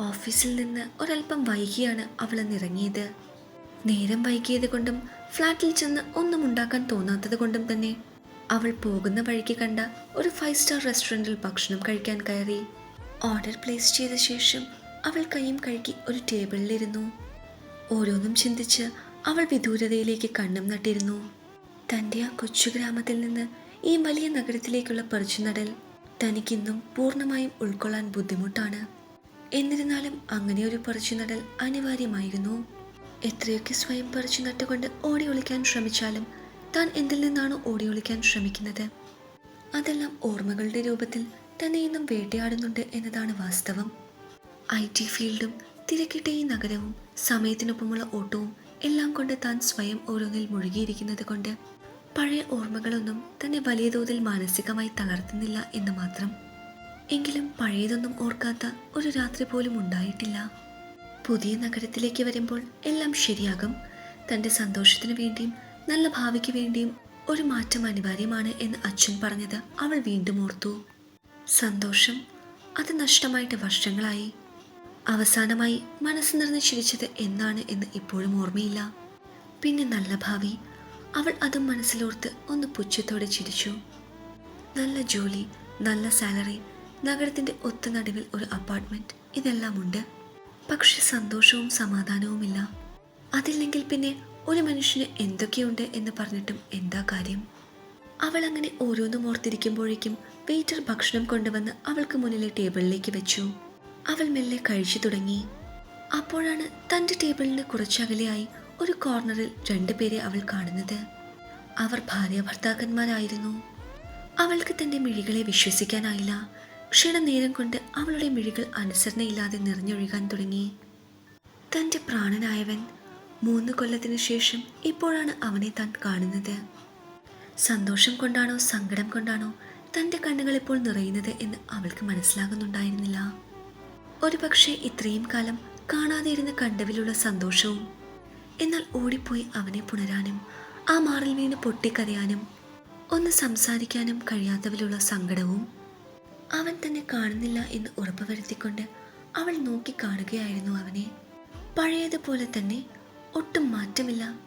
ഓഫീസിൽ നിന്ന് ഒരല്പം വൈകിയാണ് അവൾ ഇറങ്ങിയത് നേരം വൈകിയത് കൊണ്ടും ഫ്ലാറ്റിൽ ചെന്ന് ഒന്നും ഉണ്ടാക്കാൻ തോന്നാത്തത് കൊണ്ടും തന്നെ അവൾ പോകുന്ന വഴിക്ക് കണ്ട ഒരു ഫൈവ് സ്റ്റാർ റെസ്റ്റോറന്റിൽ ഭക്ഷണം കഴിക്കാൻ കയറി. ഓർഡർ പ്ലേസ് ചെയ്ത ശേഷം അവൾ കൈയും കഴുകി ഒരു ടേബിളിലിരുന്നു. ഓരോന്നും ചിന്തിച്ച് അവൾ വിദൂരതയിലേക്ക് കണ്ണും നട്ടിരുന്നു. തന്റെ ആ കൊച്ചു ഗ്രാമത്തിൽ നിന്ന് ഈ വലിയ നഗരത്തിലേക്കുള്ള പറിച്ചുനടൽ തനിക്കിന്നും പൂർണമായും ഉൾക്കൊള്ളാൻ ബുദ്ധിമുട്ടാണ്. എന്നിരുന്നാലും അങ്ങനെ ഒരു പറിച്ചു നടൽ അനിവാര്യമായിരുന്നു. എത്രയൊക്കെ സ്വയം പറിച്ചു നട്ടുകൊണ്ട് ഓടി ഒളിക്കാൻ ശ്രമിച്ചാലും താൻ എന്തിൽ നിന്നാണ് ഓടി ഒളിക്കാൻ ശ്രമിക്കുന്നത്? അതെല്ലാം ഓർമ്മകളുടെ രൂപത്തിൽ തന്നെ ഇന്നും വേട്ടയാടുന്നുണ്ട് എന്നതാണ് വാസ്തവം. ഐ ടി ഫീൽഡും തിരക്കിട്ട ഈ നഗരവും സമയത്തിനൊപ്പമുള്ള ഓട്ടവും എല്ലാം കൊണ്ട് താൻ സ്വയം ഓരോന്നിൽ മുഴുകിയിരിക്കുന്നത് കൊണ്ട് പഴയ ഓർമ്മകളൊന്നും തന്നെ വലിയ തോതിൽ മാനസികമായി തളർത്തുന്നില്ല എന്ന് മാത്രം. എങ്കിലും പഴയതൊന്നും ഓർക്കാത്ത ഒരു രാത്രി പോലും ഉണ്ടായിട്ടില്ല. പുതിയ നഗരത്തിലേക്ക് വരുമ്പോൾ എല്ലാം ശരിയാകും. തന്റെ സന്തോഷത്തിനു വേണ്ടിയും നല്ല ഭാവിക്ക് വേണ്ടിയും ഒരു മാറ്റം അനിവാര്യമാണ് എന്ന് അച്ഛൻ പറഞ്ഞത് അവൾ വീണ്ടും ഓർത്തു. സന്തോഷം അത് നഷ്ടമായിട്ട് വർഷങ്ങളായി. അവസാനമായി മനസ്സ് നിറഞ്ഞ് ചിരിച്ചത് എന്നാണ് എന്ന് ഇപ്പോഴും ഓർമ്മയില്ല. പിന്നെ നല്ല ഭാവി. അവൾ അതും മനസ്സിലോർത്ത് ഒന്ന് പുച്ഛത്തോടെ ചിരിച്ചു. നല്ല ജോലി നല്ല സാലറി നഗരത്തിന്റെ ഒത്ത നടുവിൽ ഒരു അപ്പാർട്ട്മെന്റ് ഇതെല്ലാം ഉണ്ട്. പക്ഷെ സന്തോഷവും സമാധാനവുമില്ല. അതില്ലെങ്കിൽ പിന്നെ ഒരു മനുഷ്യന് എന്തൊക്കെയുണ്ട് എന്ന് പറഞ്ഞിട്ടും എന്താ കാര്യം? അവൾ അങ്ങനെ ഓരോന്നും ഓർത്തിരിക്കുമ്പോഴേക്കും വെയിറ്റർ ഭക്ഷണം കൊണ്ടുവന്ന് അവൾക്ക് മുന്നിലെ ടേബിളിലേക്ക് വെച്ചു. അവൾ മെല്ലെ കഴിച്ചു തുടങ്ങി. അപ്പോഴാണ് തന്റെ ടേബിളിന് കുറച്ചകലെയായി ഒരു കോർണറിൽ രണ്ടുപേരെ അവൾ കാണുന്നത്. അവർ ഭാര്യ ഭർത്താക്കന്മാരായിരുന്നു. അവൾക്ക് തന്റെ മിഴികളെ വിശ്വസിക്കാനായില്ല. ക്ഷണനേരം കൊണ്ട് അവളുടെ മിഴികൾ അനുസരണയില്ലാതെ നിറഞ്ഞൊഴുകാൻ തുടങ്ങി. തന്റെ പ്രാണനായവൻ മൂന്ന് കൊല്ലത്തിനു ശേഷം ഇപ്പോഴാണ് അവനെ താൻ കാണുന്നത്. സന്തോഷം കൊണ്ടാണോ സങ്കടം കൊണ്ടാണോ തന്റെ കണ്ണുകൾ ഇപ്പോൾ നിറയുന്നത് എന്ന് അവൾക്ക് മനസ്സിലാകുന്നുണ്ടായിരുന്നില്ല. ഒരുപക്ഷെ ഇത്രയും കാലം കാണാതെ ഇരുന്ന കണ്ടവിലുള്ള സന്തോഷവും എന്നാൽ ഓടിപ്പോയി അവനെ പുണരാനും ആ മാറിൽ വീണ് പൊട്ടിക്കരയാനും ഒന്ന് സംസാരിക്കാനും കഴിയാത്തവരുള്ള സങ്കടവും അവൻ തന്നെ കാണുന്നില്ല എന്ന് ഉറപ്പുവരുത്തിക്കൊണ്ട് അവൾ നോക്കി കാണുകയായിരുന്നു അവനെ. പഴയതുപോലെ തന്നെ ഒട്ടും മാറ്റമില്ല.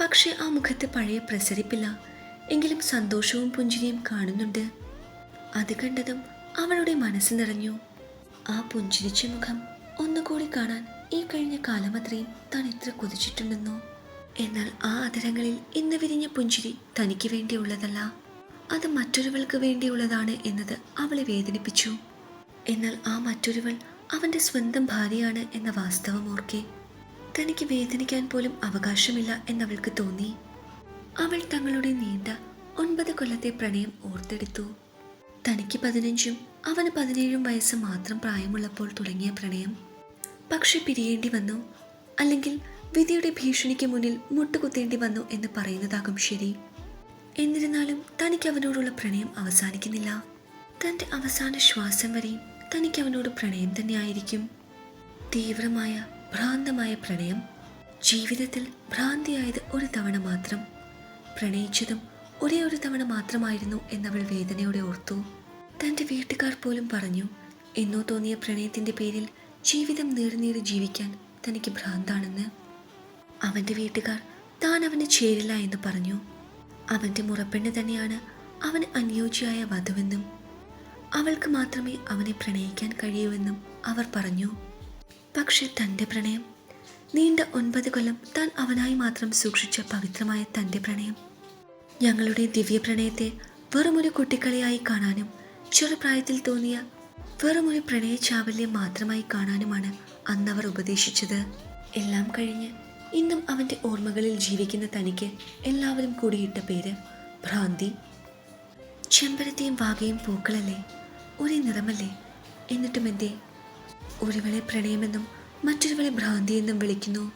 പക്ഷേ ആ മുഖത്ത് പഴയ പ്രസരിപ്പില്ല. എങ്കിലും സന്തോഷവും പുഞ്ചിരിയും കാണുന്നുണ്ട്. അത് കണ്ടതും അവളുടെ മനസ്സ് നിറഞ്ഞു. ആ പുഞ്ചിരിച്ച മുഖം ഒന്നുകൂടി കാണാൻ ഈ കഴിഞ്ഞ കാലമത്രയും താൻ എത്ര കൊതിച്ചിട്ടുണ്ടെന്നോ? എന്നാൽ ആ അതരങ്ങളിൽ ഇന്ന് വിരിഞ്ഞ പുഞ്ചിരി തനിക്ക് വേണ്ടിയുള്ളതല്ല. അത് മറ്റൊരുവൾക്ക് വേണ്ടിയുള്ളതാണ് എന്നത് അവളെ വേദനിപ്പിച്ചു. എന്നാൽ ആ മറ്റൊരുവൾ അവന്റെ സ്വന്തം ഭാര്യയാണ് എന്ന വാസ്തവം ഓർക്കെ. തനിക്ക് വേദനിക്കാൻ പോലും അവകാശമില്ല എന്നവൾക്ക് തോന്നി. അവൾ തങ്ങളുടെ നീണ്ട ഒൻപത് കൊല്ലത്തെ പ്രണയം ഓർത്തെടുത്തു. തനിക്ക് പതിനഞ്ചും അവന് പതിനേഴും വയസ്സ് മാത്രം പ്രായമുള്ളപ്പോൾ തുടങ്ങിയ പ്രണയം. പക്ഷെ പിരിയേണ്ടി വന്നു. അല്ലെങ്കിൽ വിധിയുടെ ഭീഷണിക്ക് മുന്നിൽ മുട്ടുകുത്തേണ്ടി വന്നു എന്ന് പറയുന്നതാകും ശരി. എന്നിരുന്നാലും തനിക്ക് അവനോടുള്ള പ്രണയം അവസാനിക്കുന്നില്ല. തന്റെ അവസാന ശ്വാസം വരെയും തനിക്ക് അവനോട് പ്രണയം തന്നെയായിരിക്കും. തീവ്രമായ ഭ്രാന്തമായ പ്രണയം ജീവിതത്തിൽ ഭ്രാന്തിയായത് ഒരു തവണ മാത്രം പ്രണയിച്ചതും ഒരേ ഒരു തവണ മാത്രമായിരുന്നു എന്നവൾ വേദനയോടെ ഓർത്തു. തന്റെ വീട്ടുകാർ പോലും പറഞ്ഞു എന്നോ തോന്നിയ പ്രണയത്തിന്റെ പേരിൽ ജീവിതം നീറി ജീവിക്കാൻ തനിക്ക് ഭ്രാന്താണെന്ന്. അവന്റെ വീട്ടുകാർ താൻ അവന് ചേരില്ല എന്ന് പറഞ്ഞു. അവന്റെ മുറപ്പെണ്ണ് തന്നെയാണ് അവന് അനുയോജ്യയായ വധുവെന്നും അവൾക്ക് മാത്രമേ അവനെ പ്രണയിക്കാൻ കഴിയൂവെന്നും അവർ പറഞ്ഞു. പക്ഷെ തന്റെ പ്രണയം നീണ്ട ഒൻപത് കൊല്ലം താൻ അവനായി മാത്രം സൂക്ഷിച്ച പവിത്രമായ തന്റെ പ്രണയം ഞങ്ങളുടെ ദിവ്യ പ്രണയത്തെ വെറുമൊരു കുട്ടിക്കളിയായി കാണാനും ചെറുപ്രായത്തിൽ തോന്നിയ വെറുമൊരു പ്രണയ ചാവല്യം മാത്രമായി കാണാനുമാണ് അന്നവർ ഉപദേശിച്ചത്. എല്ലാം കഴിഞ്ഞ് ഇന്നും അവന്റെ ഓർമ്മകളിൽ ജീവിക്കുന്ന തനിക്ക് എല്ലാവരും കൂടിയിട്ട പേര് ഭ്രാന്തി. ചെമ്പരത്തിയും വാകയും പൂക്കളല്ലേ? ഒരേ നിറമല്ലേ? എന്നിട്ടും എന്തേ? ഒരുവളെ പ്രണയമെന്നും മറ്റൊരുവളെ ഭ്രാന്തി എന്നും വിളിക്കുന്നു.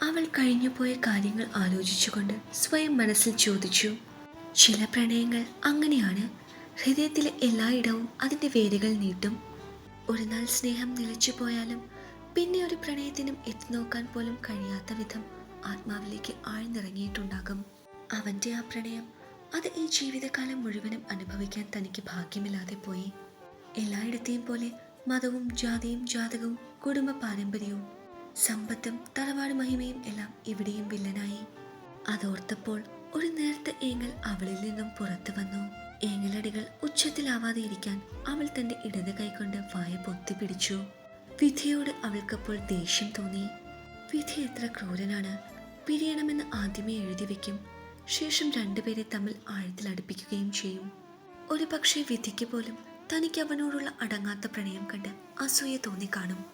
അവൾ കഴിഞ്ഞുപോയ കാര്യങ്ങൾ ആലോചിച്ചുകൊണ്ട് സ്വയം മനസ്സിൽ ചോദിച്ചു. ചില പ്രണയങ്ങൾ അങ്ങനെയാണ്. ഹൃദയത്തിലെ എല്ലായിടവും അതിന്റെ വേരുകൾ നീട്ടും. ഒരു നാൾ സ്നേഹം നിലച്ചു പോയാലും പിന്നെ ഒരു പ്രണയത്തിനും എത്തിനോക്കാൻ പോലും കഴിയാത്ത വിധം ആത്മാവിലേക്ക് ആഴ്ന്നിറങ്ങിയിട്ടുണ്ടാകും. അവന്റെ ആ പ്രണയം അത് ഈ ജീവിതകാലം മുഴുവനും അനുഭവിക്കാൻ തനിക്ക് ഭാഗ്യമില്ലാതെ പോയി. എല്ലായിടത്തെയും പോലെ മതവും ജാതിയും ജാതകവും കുടുംബ പാരമ്പര്യവും സമ്പത്തും തറവാട് മഹിമയും എല്ലാം ഇവിടെയും വില്ലനായി. അതോർത്തപ്പോൾ ഒരു നേർത്ത ഏങ്ങൽ അവളിൽ നിന്നും പുറത്തു വന്നു. ഏങ്ങലടികൾ ഉച്ചത്തിലാവാതെ ഇരിക്കാൻ അവൾ തന്റെ ഇടത് കൈകൊണ്ട് വായ പൊത്തിപ്പിടിച്ചു. വിധിയോട് അവൾക്കപ്പോൾ ദേഷ്യം തോന്നി. വിധി എത്ര ക്രൂരനാണ്. പിരിയണമെന്ന് ആദ്യമേ എഴുതി വെക്കും. ശേഷം രണ്ടുപേരെ തമ്മിൽ ആഴത്തിൽ അടുപ്പിക്കുകയും ചെയ്യും. ഒരു പക്ഷേ വിധിക്ക് പോലും തനിക്ക് അവനോടുള്ള അടങ്ങാത്ത പ്രണയം കണ്ട് അസൂയ തോന്നിക്കാണും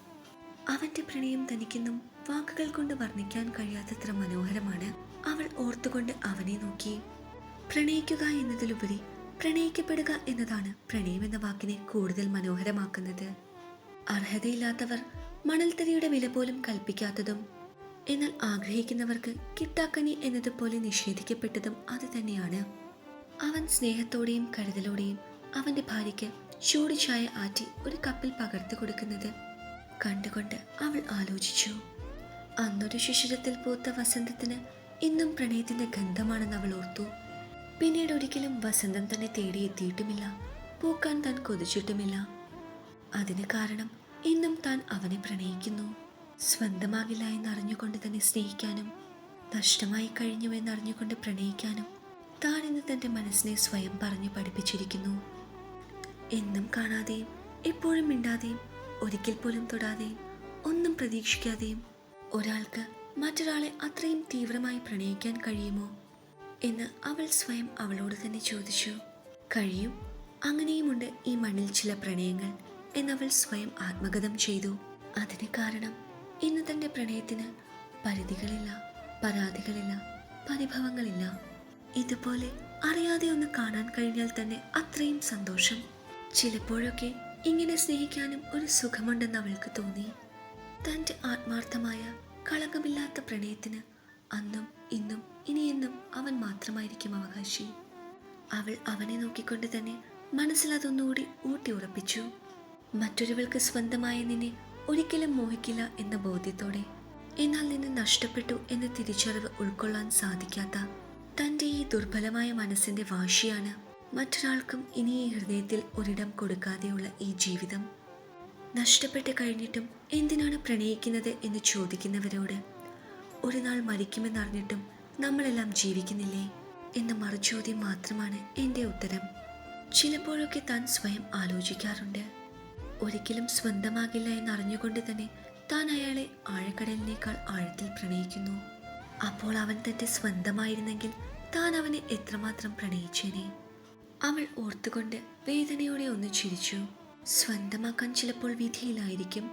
അവന്റെ പ്രണയം തനിക്കൊന്നും വാക്കുകൾ കൊണ്ട് വർണിക്കാൻ കഴിയാത്തത്ര മനോഹരമാണ്. അവൾ ഓർത്തുകൊണ്ട് അവനെ നോക്കി. പ്രണയിക്കുക എന്നതിലുപരി പ്രണയിക്കപ്പെടുക എന്നതാണ് പ്രണയം എന്ന വാക്കിനെ കൂടുതൽ മനോഹരമാക്കുന്നത്. അർഹതയില്ലാത്തവർ മണൽത്തരിയുടെ വില പോലും കൽപ്പിക്കാത്തതും എന്നാൽ ആഗ്രഹിക്കുന്നവർക്ക് കിട്ടാക്കനി എന്നതുപോലെ നിഷേധിക്കപ്പെട്ടതും അത് തന്നെയാണ്. അവൻ സ്നേഹത്തോടെയും കരുതലോടെയും അവന്റെ ഭാര്യയ്ക്ക് ചൂട് ചായ ആറ്റി ഒരു കപ്പിൽ പകർത്തു കൊടുക്കുന്നത് കണ്ടുകൊണ്ട് അവൾ ആലോചിച്ചു. അന്നൊരു ശിശിരത്തിൽ പൂത്ത വസന്തത്തിന് ഇന്നും പ്രണയത്തിന്റെ ഗന്ധമാണെന്ന് അവൾ ഓർത്തു. പിന്നീട് ഒരിക്കലും വസന്തം തന്നെ തേടിയെത്തിയിട്ടുമില്ല പൂക്കാൻ താൻ കൊതിച്ചിട്ടുമില്ല. അതിന് കാരണം ഇന്നും താൻ അവനെ പ്രണയിക്കുന്നു. സ്വന്തമാകില്ല എന്നറിഞ്ഞുകൊണ്ട് തന്നെ സ്നേഹിക്കാനും നഷ്ടമായി കഴിഞ്ഞു എന്നറിഞ്ഞുകൊണ്ട് പ്രണയിക്കാനും താൻ ഇന്ന് തന്റെ മനസ്സിനെ സ്വയം പറഞ്ഞു പഠിപ്പിച്ചിരിക്കുന്നു. എന്നും കാണാതെയും എപ്പോഴും മിണ്ടാതെയും ഒരിക്കൽ പോലും തൊടാതെയും ഒന്നും പ്രതീക്ഷിക്കാതെയും ഒരാൾക്ക് മറ്റൊരാളെ അത്രയും തീവ്രമായി പ്രണയിക്കാൻ കഴിയുമോ എന്ന് അവൾ സ്വയം അവളോട് തന്നെ ചോദിച്ചു. കഴിയും. അങ്ങനെയുമുണ്ട് ഈ മണ്ണിൽ ചില പ്രണയങ്ങൾ. എന്നവൾ സ്വയം ആത്മഗതം ചെയ്തു. അതിന് കാരണം ഇന്ന് തന്റെ പ്രണയത്തിന് പരിധികളില്ല പരാതികളില്ല പരിഭവങ്ങളില്ല. ഇതുപോലെ അറിയാതെ ഒന്ന് കാണാൻ കഴിഞ്ഞാൽ തന്നെ അത്രയും സന്തോഷം. ചിലപ്പോഴൊക്കെ ഇങ്ങനെ സ്നേഹിക്കാനും ഒരു സുഖമുണ്ടെന്ന് അവൾക്ക് തോന്നി. തന്റെ ആത്മാർത്ഥമായ കളങ്കമില്ലാത്ത പ്രണയത്തിന് അന്നും ഇന്നും ഇനിയെന്നും അവൻ മാത്രമായിരിക്കും അവകാശി. അവൾ അവനെ നോക്കിക്കൊണ്ട് തന്നെ മനസ്സിൽ അതൊന്നുകൂടി ഊട്ടി ഉറപ്പിച്ചു മറ്റൊരുവൾക്ക് സ്വന്തമായ നിന്നെ ഒരിക്കലും മോഹിക്കില്ല എന്ന ബോധ്യത്തോടെ. എന്നാൽ നിന്നെ നഷ്ടപ്പെട്ടു എന്ന തിരിച്ചറിവ് ഉൾക്കൊള്ളാൻ സാധിക്കാത്ത തന്റെ ഈ ദുർബലമായ മനസ്സിന്റെ വാശിയാണ് മറ്റൊരാൾക്കും ഇനി ഈ ഹൃദയത്തിൽ ഒരിടം കൊടുക്കാതെയുള്ള ഈ ജീവിതം. നഷ്ടപ്പെട്ട് കഴിഞ്ഞിട്ടും എന്തിനാണ് പ്രണയിക്കുന്നത് എന്ന് ചോദിക്കുന്നവരോട് ഒരു നാൾ മരിക്കുമെന്നറിഞ്ഞിട്ടും നമ്മളെല്ലാം ജീവിക്കുന്നില്ലേ? എന്ന മറുചോദ്യം മാത്രമാണ് എന്റെ ഉത്തരം. ചിലപ്പോഴൊക്കെ താൻ സ്വയം ആലോചിക്കാറുണ്ട്. ഒരിക്കലും സ്വന്തമാകില്ല എന്നറിഞ്ഞുകൊണ്ട് തന്നെ താൻ അയാളെ ആഴക്കടലിനേക്കാൾ ആഴത്തിൽ പ്രണയിക്കുന്നു. അപ്പോൾ അവൻ തന്റെ സ്വന്തമായിരുന്നെങ്കിൽ താൻ അവനെ എത്രമാത്രം പ്രണയിച്ചേനെ? അവൾ ഓർത്തുകൊണ്ട് വേദനയോടെ ഒന്ന് ചിരിച്ചു. സ്വന്തമാക്കാൻ ചിലപ്പോൾ വിധിയിലായിരിക്കും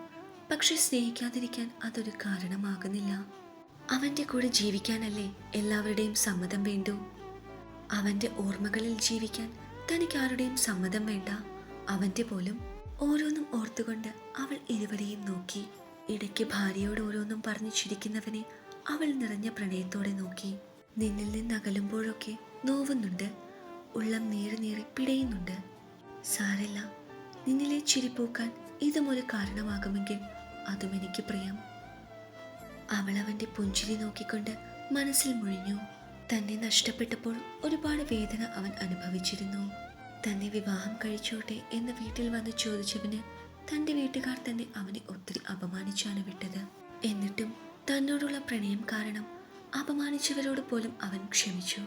പക്ഷെ സ്നേഹിക്കാതിരിക്കാൻ അതൊരു കാരണമാകുന്നില്ല. അവന്റെ കൂടെ ജീവിക്കാനല്ലേ എല്ലാവരുടെയും സമ്മതം വേണ്ടു? അവന്റെ ഓർമ്മകളിൽ ജീവിക്കാൻ തനിക്ക് ആരുടെയും സമ്മതം വേണ്ട. അവന്റെ പോലും ഓരോന്നും ഓർത്തുകൊണ്ട് അവൾ ഇരുവരെയും നോക്കി. ഇടയ്ക്ക് ഭാര്യയോട് ഓരോന്നും പറഞ്ഞു ചിരിക്കുന്നവനെ അവൾ നിറഞ്ഞ പ്രണയത്തോടെ നോക്കി. നിന്നിൽ നിന്ന് അകലുമ്പോഴൊക്കെ നോവുന്നുണ്ട്. ഉള്ളം നീറി നീറി പിടയുന്നുണ്ട്. സാരല്ല നിന്നിലെ ചിരിപ്പൂക്കാൻ ഇതും ഒരു കാരണമാകുമെങ്കിൽ അതും എനിക്ക് പ്രിയം. അവൾ അവന്റെ പുഞ്ചിരി നോക്കിക്കൊണ്ട് മനസ്സിൽ മുഴിഞ്ഞു. തന്നെ നഷ്ടപ്പെട്ടപ്പോൾ ഒരുപാട് വേദന അവൻ അനുഭവിച്ചിരുന്നു. തന്നെ വിവാഹം കഴിച്ചോട്ടെ എന്ന് വീട്ടിൽ വന്ന് ചോദിച്ചവന് തന്റെ വീട്ടുകാർ തന്നെ അവനെ ഒത്തിരി അപമാനിച്ചാണ് വിട്ടത്. എന്നിട്ടും തന്നോടുള്ള പ്രണയം കാരണം അപമാനിച്ചവരോട് പോലും അവൻ ക്ഷമിച്ചു.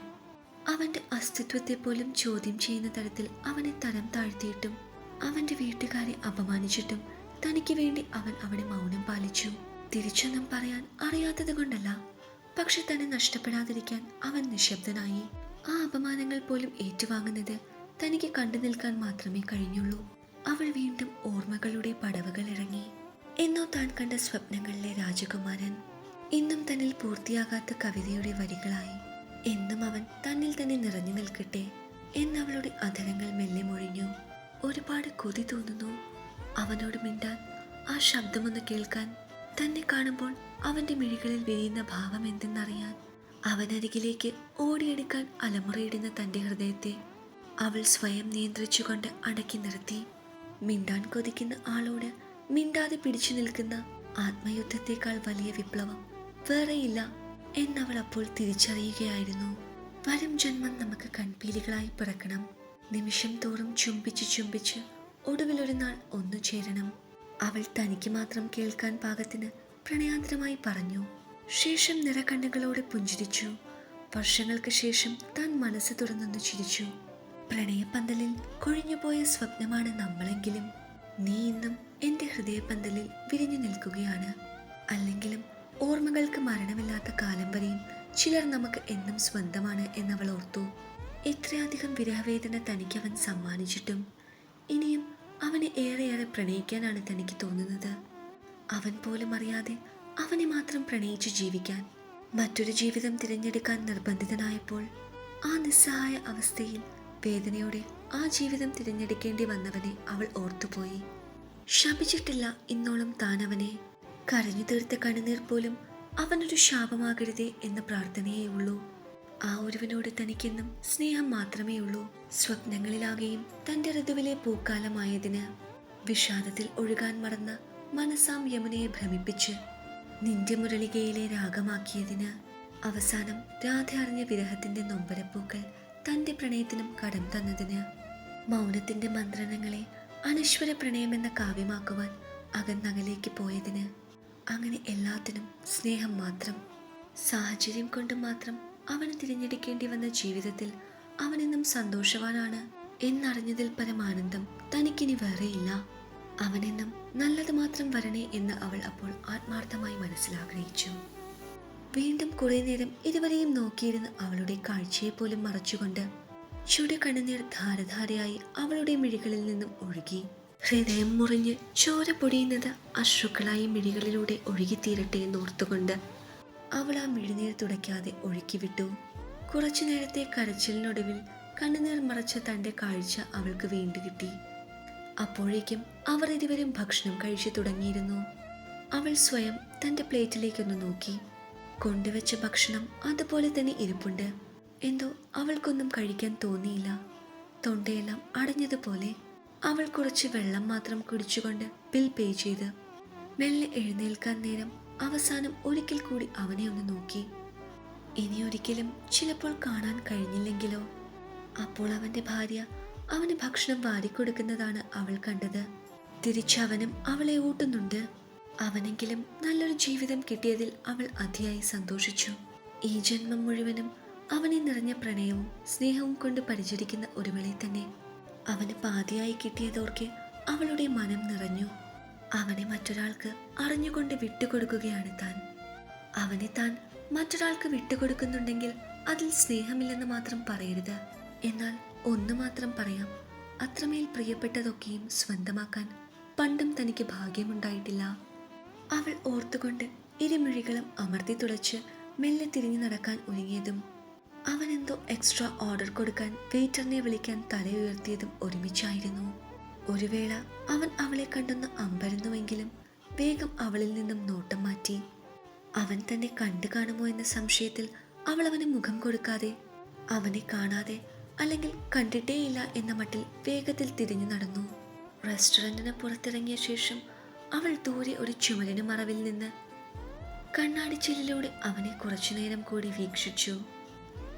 അവന്റെ അസ്തിത്വത്തെ പോലും ചോദ്യം ചെയ്യുന്ന തരത്തിൽ അവനെ തരം താഴ്ത്തിയിട്ടും അവന്റെ വീട്ടുകാരെ അപമാനിച്ചിട്ടും തനിക്ക് വേണ്ടി അവൻ അവിടെ മൗനം പാലിച്ചു. തിരിച്ചൊന്നും പറയാൻ അറിയാത്തത് കൊണ്ടല്ല പക്ഷെ തന്നെ നഷ്ടപ്പെടാതിരിക്കാൻ അവൻ നിശബ്ദനായി. ആ അപമാനങ്ങൾ പോലും ഏറ്റുവാങ്ങുന്നത് തനിക്ക് കണ്ടു നിൽക്കാൻ മാത്രമേ കഴിഞ്ഞുള്ളൂ. അവൾ വീണ്ടും ഓർമ്മകളുടെ പടവുകൾ ഇറങ്ങി. എന്നോ താൻ കണ്ട സ്വപ്നങ്ങളിലെ രാജകുമാരൻ ഇന്നും തന്നിൽ പൂർത്തിയാകാത്ത കവിതയുടെ വരികളായി. എന്നും അവൻ തന്നിൽ തന്നെ നിറഞ്ഞു നിൽക്കട്ടെ എന്നവളുടെ അധരങ്ങൾ മെല്ലെ മൊഴിഞ്ഞു. ഒരുപാട് കൊതി തോന്നുന്നു. അവനോട് മിണ്ടാൻ ആ ശബ്ദമൊന്ന് കേൾക്കാൻ തന്നെ കാണുമ്പോൾ അവന്റെ മിഴികളിൽ വിരിയുന്ന ഭാവം എന്തെന്നറിയാൻ അവനരികിലേക്ക് ഓടിയെടുക്കാൻ അലമുറയിടുന്ന തന്റെ ഹൃദയത്തെ അവൾ സ്വയം നിയന്ത്രിച്ചുകൊണ്ട് അടക്കി നിർത്തി. മിണ്ടാൻ കൊതിക്കുന്ന ആളോട് മിണ്ടാതെ പിടിച്ചു നിൽക്കുന്ന ആത്മയുദ്ധത്തെക്കാൾ വലിയ വിപ്ലവം വേറെയില്ല എന്നവൾ അപ്പോൾ തിരിച്ചറിയുകയായിരുന്നു. വരും ജന്മം നമുക്ക് കൺപീലികളായി പിറക്കണം. നിമിഷം തോറും ചുംബിച്ച് ചുംബിച്ച് ഒടുവിലൊരു നാൾ ഒന്നു ചേരണം. അവൾ തനിക്ക് മാത്രം കേൾക്കാൻ പാകത്തിന് പ്രണയാന്തരമായി പറഞ്ഞു. ശേഷം നിറകണ്ണുകളോടെ പുഞ്ചിരിച്ചു. വർഷങ്ങൾക്ക് ശേഷം താൻ മനസ്സ് തുറന്നൊന്ന് ചിരിച്ചു. പ്രണയപന്തലിൽ കൊഴിഞ്ഞുപോയ സ്വപ്നമാണ് നമ്മളെങ്കിലും. നീ ഇന്നും എന്റെ ഹൃദയപന്തലിൽ വിരിഞ്ഞു നിൽക്കുകയാണ്. അല്ലെങ്കിലും ഓർമ്മകൾക്ക് മരണമില്ലാത്ത കാലം വരെയും ചിലർ നമുക്ക് എന്നും സ്വന്തമാണ് എന്നവൾ ഓർത്തു. ഇത്രയധികം വിരഹവേദന തനിക്ക് അവൻ സമ്മാനിച്ചിട്ടും ഇനിയും അവനെ ഏറെയേറെ പ്രണയിക്കാനാണ് തനിക്ക് തോന്നുന്നത്. അവൻ പോലും അറിയാതെ അവനെ മാത്രം പ്രണയിച്ച് ജീവിക്കാൻ മറ്റൊരു ജീവിതം തിരഞ്ഞെടുക്കാൻ നിർബന്ധിതനായപ്പോൾ ആ നിസ്സഹായ അവസ്ഥയിൽ വേദനയോടെ ആ ജീവിതം തിരഞ്ഞെടുക്കേണ്ടി വന്നവനെ അവൾ ഓർത്തുപോയി. ശപിച്ചിട്ടില്ല ഇന്നോളം താൻ അവനെ കരഞ്ഞു തീർത്ത കണ്ണുനീർ പോലും അവനൊരു ശാപമാകരുതേ എന്ന പ്രാർത്ഥനയേ ഉള്ളൂ ആ ഒരുവനോട് തനിക്കെന്നും സ്നേഹം മാത്രമേ ഉള്ളൂ സ്വപ്നങ്ങളിലാകെയും തന്റെ ഋതുവിലെ പൂക്കാലമായതിന് വിഷാദത്തിൽ ഒഴുകാൻ മറന്ന മനസാം യമുനയെ ഭ്രമിപ്പിച്ച് നിന്റെ മുരളികയിലെ രാഗമാക്കിയതിന് അവസാനം രാധ അറിഞ്ഞ വിരഹത്തിന്റെ നൊമ്പരപ്പൂക്കൾ തന്റെ പ്രണയത്തിനും കടം തന്നതിന് മൗനത്തിന്റെ മന്ത്രണങ്ങളെ അനശ്വര പ്രണയമെന്ന കാവ്യമാക്കുവാൻ അകന്നകലേക്ക് പോയതിന് അങ്ങനെ എല്ലാത്തിനും സ്നേഹം മാത്രം. സാഹചര്യം കൊണ്ട് മാത്രം അവന് തിരഞ്ഞെടുക്കേണ്ടി വന്ന ജീവിതത്തിൽ അവനെന്നും സന്തോഷവാനാണ് എന്നറിഞ്ഞതിൽ പരമാനന്ദം തനിക്കിനി വേറെയില്ല. അവനെന്നും നല്ലത് മാത്രം വരണേ എന്ന് അവൾ അപ്പോൾ ആത്മാർത്ഥമായി മനസ്സിലാഗ്രഹിച്ചു വീണ്ടും കുറെ നേരം ഇരുവരെയും നോക്കിയിരുന്ന് അവളുടെ കാഴ്ചയെ പോലും മറച്ചുകൊണ്ട് ചുടു കണ്ണുനീർ ധാരധാരയായി അവളുടെ മിഴികളിൽ നിന്നും ഒഴുകി. ഹൃദയം മുറിഞ്ഞ് ചോര പൊടിയുന്നത് അശ്രുക്കളായി മിഴികളിലൂടെ ഒഴുകിത്തീരട്ടെ എന്നോർത്തുകൊണ്ട് അവൾ ആ മിഴിനീർ തുടയ്ക്കാതെ ഒഴുക്കി വിട്ടു കുറച്ചു നേരത്തെ കരച്ചിലിനൊടുവിൽ കണ്ണുനീർ മറച്ച തന്റെ കാഴ്ച അവൾക്ക് വീണ്ടു കിട്ടി. അപ്പോഴേക്കും അവർ ഇരുവരും ഭക്ഷണം കഴിച്ചു തുടങ്ങിയിരുന്നു. അവൾ സ്വയം തന്റെ പ്ലേറ്റിലേക്കൊന്ന് നോക്കി. കൊണ്ടുവച്ച ഭക്ഷണം അതുപോലെ തന്നെ ഇരിപ്പുണ്ട്. എന്തോ അവൾക്കൊന്നും കഴിക്കാൻ തോന്നിയില്ല. തൊണ്ടയെല്ലാം അടഞ്ഞതുപോലെ അവൾ കുറച്ച് വെള്ളം മാത്രം കുടിച്ചുകൊണ്ട് ബിൽ പേ ചെയ്ത് മെല്ലെ എഴുന്നേൽക്കാൻ നേരം അവസാനം ഒരിക്കൽ കൂടി അവനെ ഒന്ന് നോക്കി. ഇനി ഒരിക്കലും ചിലപ്പോൾ കാണാൻ കഴിഞ്ഞില്ലെങ്കിലോ? അപ്പോൾ അവന്റെ ഭാര്യ അവന് ഭക്ഷണം വാരിക്കൊടുക്കുന്നതാണ് അവൾ കണ്ടത്. തിരിച്ചവനും അവളെ ഊട്ടുന്നുണ്ട്. അവനെങ്കിലും നല്ലൊരു ജീവിതം കിട്ടിയതിൽ അവൾ അതിയായി സന്തോഷിച്ചു. ഈ ജന്മം മുഴുവനും അവനെ നിറഞ്ഞ പ്രണയവും സ്നേഹവും കൊണ്ട് പരിചരിക്കുന്ന ഒരുവളെ തന്നെ. അവന് പാതിയായി കിട്ടിയതോർക്കെ അവളുടെ മനം നിറഞ്ഞു. അവനെ മറ്റൊരാൾക്ക് അറിഞ്ഞുകൊണ്ട് വിട്ടുകൊടുക്കുകയാണ് താൻ. അവനെ താൻ മറ്റൊരാൾക്ക് വിട്ടുകൊടുക്കുന്നുണ്ടെങ്കിൽ അതിൽ സ്നേഹമില്ലെന്ന് മാത്രം പറയരുത്. എന്നാൽ ഒന്ന് മാത്രം പറയാം അത്രമേൽ പ്രിയപ്പെട്ടതൊക്കെയും സ്വന്തമാക്കാൻ പണ്ടും തനിക്ക് ഭാഗ്യമുണ്ടായിട്ടില്ല. അവൾ ഓർത്തുകൊണ്ട് ഇരുമിഴികളും അമർത്തി തുളച്ച് മെല്ലെ തിരിഞ്ഞു നടക്കാൻ ഒരുങ്ങിയതും അവൻ എന്തോ എക്സ്ട്രാ ഓർഡർ കൊടുക്കാൻ വെയിറ്ററിനെ വിളിക്കാൻ തലയുയർത്തിയതും ഒരുമിച്ചായിരുന്നു. ഒരു വേള അവൻ അവളെ കണ്ടൊന്ന് അമ്പരുന്നുവെങ്കിലും വേഗം അവളിൽ നിന്നും നോട്ടം മാറ്റി. അവൻ തന്നെ കണ്ടു കാണുമോ എന്ന സംശയത്തിൽ അവൾ അവന് മുഖം കൊടുക്കാതെ അവനെ കാണാതെ അല്ലെങ്കിൽ കണ്ടിട്ടേയില്ല എന്ന മട്ടിൽ വേഗത്തിൽ തിരിഞ്ഞു നടന്നു. റെസ്റ്റോറന്റിന് പുറത്തിറങ്ങിയ ശേഷം അവൾ ദൂരെ ഒരു ചുമലിന് മറവിൽ നിന്ന് കണ്ണാടി ചില്ലിലൂടെ അവനെ കുറച്ചുനേരം കൂടി വീക്ഷിച്ചു.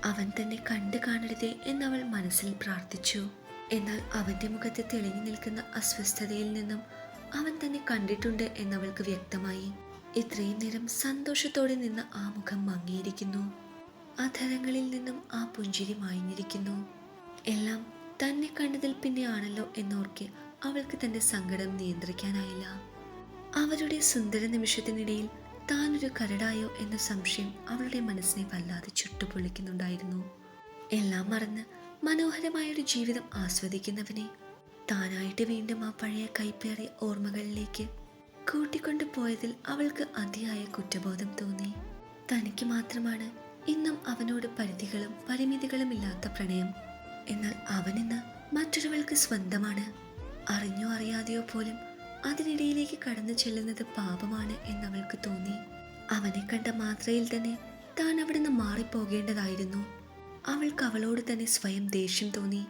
അവൻ തന്നെ കണ്ടു കാണരുതേ എന്നവൾ മനസ്സിൽ പ്രാർത്ഥിച്ചു. എന്നാൽ അവന്റെ മുഖത്ത് തെളിഞ്ഞു നിൽക്കുന്ന അസ്വസ്ഥതയിൽ നിന്നും അവൻ തന്നെ കണ്ടിട്ടുണ്ട് എന്നവൾക്ക് വ്യക്തമായി. ഇത്രയും നേരം സന്തോഷത്തോടെ നിന്ന ആ മുഖം മങ്ങിയിരിക്കുന്നു. അധരങ്ങളിൽ നിന്നും ആ പുഞ്ചിരി മായിഞ്ഞിരിക്കുന്നു എല്ലാം തന്നെ കണ്ടതിൽ പിന്നെയാണല്ലോ എന്നോർക്കെ അവൾക്ക് തന്റെ സങ്കടം നിയന്ത്രിക്കാനായില്ല. അവരുടെ സുന്ദര നിമിഷത്തിനിടയിൽ താനൊരു കരടായോ എന്ന സംശയം അവളുടെ മനസ്സിനെ വല്ലാതെ ചുട്ടുപൊളിക്കുന്നുണ്ടായിരുന്നു എല്ലാം മറന്ന് മനോഹരമായ ഒരു ജീവിതം ആസ്വദിക്കുന്നവനെ താനായിട്ട് വീണ്ടും ആ പഴയ കൈപ്പേറിയ ഓർമ്മകളിലേക്ക് കൂട്ടിക്കൊണ്ടു പോയതിൽ അവൾക്ക് അതിയായ കുറ്റബോധം തോന്നി. തനിക്ക് മാത്രമാണ് ഇന്നും അവനോട് പരിധികളും പരിമിതികളും ഇല്ലാത്ത പ്രണയം. എന്നാൽ അവനിന്ന് മറ്റൊരുവൾക്ക് സ്വന്തമാണ്. അറിഞ്ഞോ അറിയാതെയോ പോലും അതിനിടയിലേക്ക് കടന്നു ചെല്ലുന്നത് പാപമാണ് എന്നവൾക്ക് തോന്നി. അവനെ കണ്ട മാത്രയിൽ തന്നെ താൻ അവിടുന്ന് മാറിപ്പോകേണ്ടതായിരുന്നു. അവൾക്ക് അവളോട് തന്നെ സ്വയം ദേഷ്യം തോന്നി.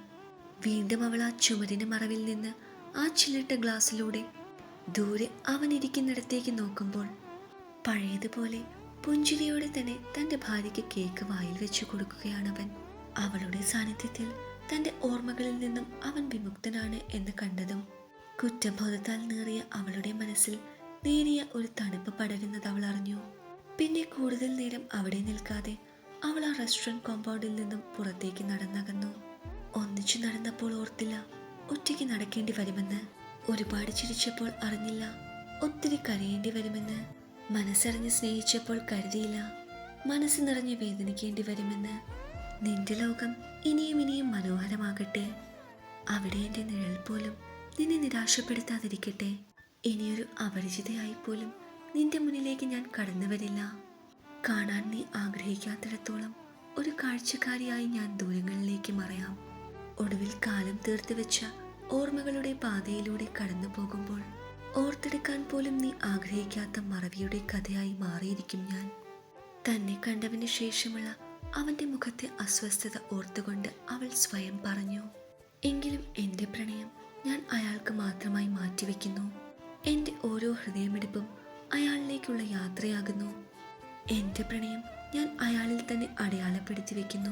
വീണ്ടും അവൾ ആ ചുമരിന് മറവിൽ നിന്ന് ആ ചില്ലിട്ട ഗ്ലാസ്സിലൂടെ ദൂരെ അവനിരിക്കുന്നിടത്തേക്ക് നോക്കുമ്പോൾ പഴയതുപോലെ പുഞ്ചിരിയോടെ തന്നെ തന്റെ ഭാര്യയ്ക്ക് കേക്ക് വായിൽ വെച്ചു കൊടുക്കുകയാണ് അവൻ അവളുടെ സാന്നിധ്യത്തിൽ തന്റെ ഓർമ്മകളിൽ നിന്നും അവൻ വിമുക്തനാണ് എന്ന് കണ്ടതും കുറ്റബോധത്താൽ നേറിയ അവളുടെ മനസ്സിൽ നേരിയ ഒരു തണുപ്പ് പടരുന്നത് അവൾ അറിഞ്ഞു. പിന്നെ കൂടുതൽ നേരം അവിടെ നിൽക്കാതെ അവൾ ആ റെസ്റ്റോറന്റ് കോമ്പൗണ്ടിൽ നിന്നും പുറത്തേക്ക് നടന്നകന്നു. ഒന്നിച്ചു നടന്നപ്പോൾ ഓർത്തില്ല ഒറ്റയ്ക്ക് നടക്കേണ്ടി വരുമെന്ന്. ഒരുപാട് ചിരിച്ചപ്പോൾ അറിഞ്ഞില്ല ഒത്തിരി കരയേണ്ടി വരുമെന്ന്. മനസ്സറിഞ്ഞ് സ്നേഹിച്ചപ്പോൾ കരുതിയില്ല മനസ്സ് നിറഞ്ഞ് വേദനിക്കേണ്ടി വരുമെന്ന്. നിന്റെ ലോകം ഇനിയും ഇനിയും മനോഹരമാകട്ടെ. അവിടെ എന്റെ നിഴൽ പോലും നിന്നെ നിരാശപ്പെടുത്താതിരിക്കട്ടെ. ഇനിയൊരു അപരിചിതയായി പോലും നിന്റെ മുന്നിലേക്ക് ഞാൻ കടന്നു വരില്ല കാണാൻ നീ ആഗ്രഹിക്കാത്തിടത്തോളം ഒരു കാഴ്ചക്കാരിയായി ഞാൻ ദൂരങ്ങളിലേക്ക് മറയാം. ഒടുവിൽ കാലം തീർത്ത് വെച്ച ഓർമ്മകളുടെ പാതയിലൂടെ കടന്നു പോകുമ്പോൾ ഓർത്തെടുക്കാൻ പോലും നീ ആഗ്രഹിക്കാത്ത മറവിയുടെ കഥയായി മാറിയിരിക്കും ഞാൻ. തന്നെ കണ്ടതിന് ശേഷമുള്ള അവന്റെ മുഖത്തെ അസ്വസ്ഥത ഓർത്തുകൊണ്ട് അവൾ സ്വയം പറഞ്ഞു എങ്കിലും എന്റെ പ്രണയം ഞാൻ അയാൾക്ക് മാത്രമായി മാറ്റിവെക്കുന്നു. എന്റെ ഓരോ ഹൃദയമെടുപ്പും അയാളിലേക്കുള്ള യാത്രയാകുന്നു. എന്റെ പ്രണയം ഞാൻ അയാളിൽ തന്നെ അടയാളപ്പെടുത്തി വെക്കുന്നു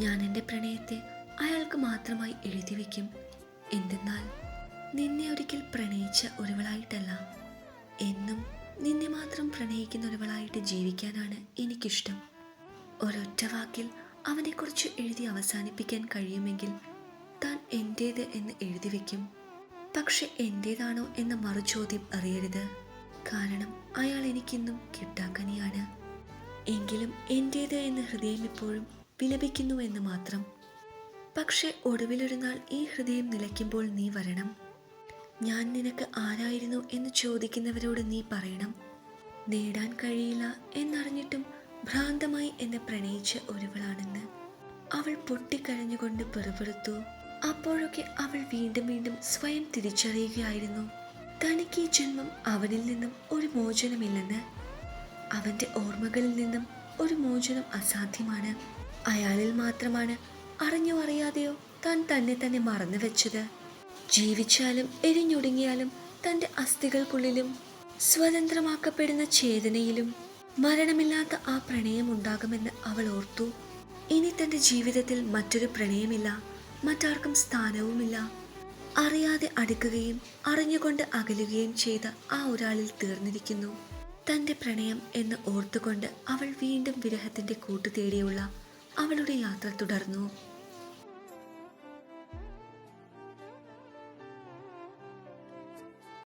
ഞാൻ എന്റെ പ്രണയത്തെ അയാൾക്ക് മാത്രമായി എഴുതി വയ്ക്കും എന്തെന്നാൽ നിന്നെ ഒരിക്കൽ പ്രണയിച്ച ഒരുവളായിട്ടല്ല. എന്നും നിന്നെ മാത്രം പ്രണയിക്കുന്ന ഒരുവളായിട്ട് ജീവിക്കാനാണ് എനിക്കിഷ്ടം. ഒരൊറ്റ വാക്കിൽ അവനെക്കുറിച്ച് എഴുതി അവസാനിപ്പിക്കാൻ കഴിയുമെങ്കിൽ താൻ എന്റേത് എന്ന് എഴുതി വയ്ക്കും പക്ഷെ എന്റേതാണോ എന്ന മറുചോദ്യം അറിയരുത്. കാരണം അയാൾ എനിക്കിന്നും കിട്ടാക്കനിയാണ്. എങ്കിലും എന്റേത് എന്ന ഹൃദയം ഇപ്പോഴും വിലപിക്കുന്നു എന്ന് മാത്രം. പക്ഷെ ഒടുവിലൊരു നാൾ ഈ ഹൃദയം നിലയ്ക്കുമ്പോൾ നീ വരണം. ഞാൻ നിനക്ക് ആരായിരുന്നു എന്ന് ചോദിക്കുന്നവരോട് നീ പറയണം. നേടാൻ കഴിയില്ല എന്നറിഞ്ഞിട്ടും ഭ്രാന്തമായി എന്നെ പ്രണയിച്ച ഒരുവളാണെന്ന് അവൾ പൊട്ടിക്കരഞ്ഞുകൊണ്ട് പെറുപെറുത്തു. അപ്പോഴൊക്കെ അവൾ വീണ്ടും വീണ്ടും സ്വയം തിരിച്ചറിയുകയായിരുന്നു. തനിക്ക് ഈ ജന്മം അവനിൽ നിന്നും ഒരു മോചനമില്ലെന്ന്. അവന്റെ ഓർമ്മകളിൽ നിന്നും ഒരു മോചനം അസാധ്യമാണ്. അയാളിൽ മാത്രമാണ് അറിഞ്ഞോ അറിയാതെയോ താൻ തന്നെ തന്നെ മറന്നു വെച്ചത്. ജീവിച്ചാലും എരിഞ്ഞൊടുങ്ങിയാലും തന്റെ അസ്ഥികൾക്കുള്ളിലും സ്വതന്ത്രമാക്കപ്പെടുന്ന ചേതനയിലും മരണമില്ലാത്ത ആ പ്രണയം ഉണ്ടാകുമെന്ന് അവൾ ഓർത്തു. ഇനി തന്റെ ജീവിതത്തിൽ മറ്റൊരു പ്രണയമില്ല. മറ്റാർക്കും സ്ഥാനവുമില്ല. അറിയാതെ അടുക്കുകയും അറിഞ്ഞുകൊണ്ട് അകലുകയും ചെയ്ത ആ ഒരാളിൽ തീർന്നിരിക്കുന്നു. തന്റെ പ്രണയം എന്ന് ഓർത്തുകൊണ്ട് അവൾ വീണ്ടും വിരഹത്തിന്റെ കൂട്ടു തേടിയുള്ള അവളുടെ യാത്ര തുടർന്നു.